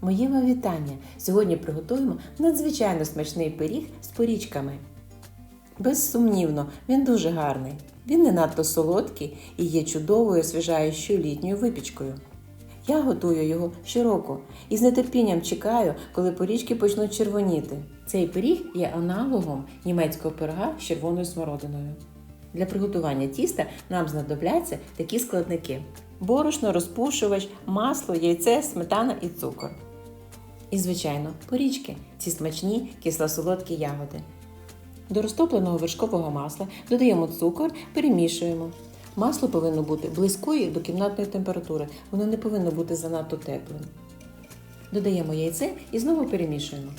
Моє вам вітання! Сьогодні приготуємо надзвичайно смачний пиріг з порічками. Безсумнівно, він дуже гарний. Він не надто солодкий і є чудовою освіжаючою літньою випічкою. Я готую його щороку і з нетерпінням чекаю, коли порічки почнуть червоніти. Цей пиріг є аналогом німецького пирога з червоною смородиною. Для приготування тіста нам знадобляться такі складники: борошно, розпушувач, масло, яйце, сметана і цукор. І, звичайно, порічки ці смачні кисло-солодкі ягоди. До розтопленого вершкового масла додаємо цукор, перемішуємо. Масло повинно бути близької до кімнатної температури, воно не повинно бути занадто теплим. Додаємо яйце і знову перемішуємо.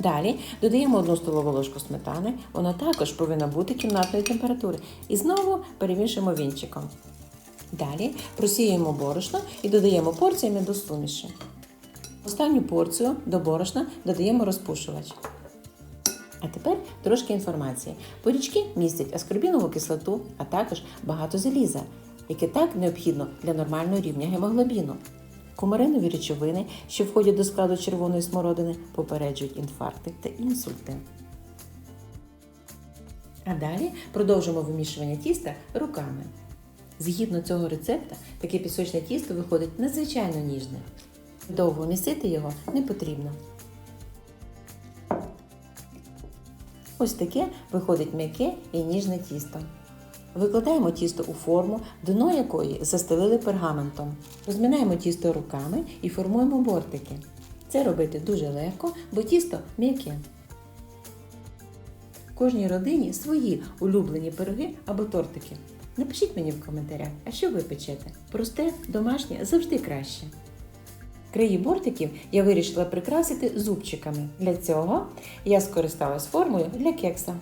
Далі додаємо 1 столову ложку сметани, вона також повинна бути кімнатної температури. І знову перемішуємо вінчиком. Далі просіюємо борошно і додаємо порціями до суміші. Останню порцію до борошна додаємо розпушувач. А тепер трошки інформації. Порічки містять аскорбінову кислоту, а також багато заліза, яке так необхідно для нормального рівня гемоглобіну. Кумаринові речовини, що входять до складу червоної смородини, попереджують інфаркти та інсульти. А далі продовжимо вимішування тіста руками. Згідно цього рецепта, таке пісочне тісто виходить надзвичайно ніжне. Довго місити його не потрібно. Ось таке виходить м'яке і ніжне тісто. Викладаємо тісто у форму, дно якої застелили пергаментом. Розмінаємо тісто руками і формуємо бортики. Це робити дуже легко, бо тісто м'яке. Кожній родині свої улюблені пироги або тортики. Напишіть мені в коментарях, а що ви печете? Просте, домашнє завжди краще. Краї бортиків я вирішила прикрасити зубчиками. Для цього я скористалась формою для кекса.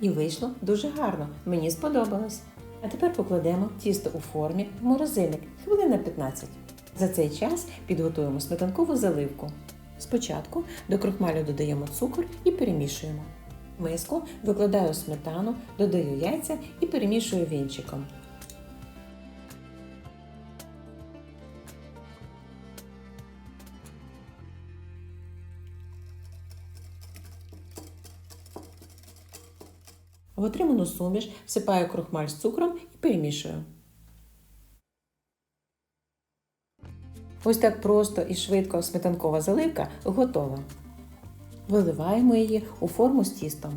І вийшло дуже гарно. Мені сподобалось. А тепер покладемо тісто у формі в морозильник хвилин на 15. За цей час підготуємо сметанкову заливку. Спочатку до крохмалю додаємо цукор і перемішуємо. Миску викладаю сметану, додаю яйця і перемішую вінчиком. В отриману суміш всипаю крохмаль з цукром і перемішую. Ось так просто і швидко сметанкова заливка готова. Виливаємо її у форму з тістом.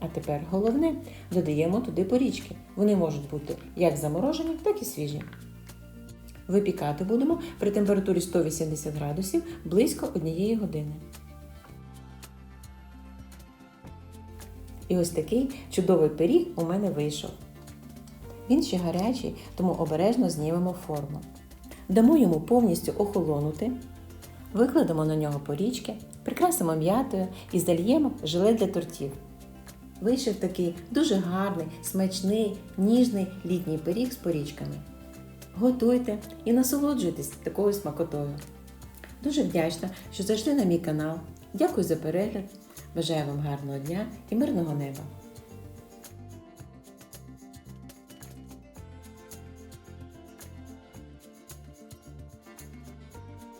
А тепер головне додаємо туди порічки. Вони можуть бути як заморожені, так і свіжі. Випікати будемо при температурі 180 градусів близько однієї години. І ось такий чудовий пиріг у мене вийшов. Він ще гарячий, тому обережно знімемо форму. Дамо йому повністю охолонути, викладемо на нього порічки, прикрасимо м'ятою і зальємо желе для тортів. Вийшов такий дуже гарний, смачний, ніжний літній пиріг з порічками. Готуйте і насолоджуйтесь такою смакотою. Дуже вдячна, що зайшли на мій канал. Дякую за перегляд. Бажаю вам гарного дня і мирного неба!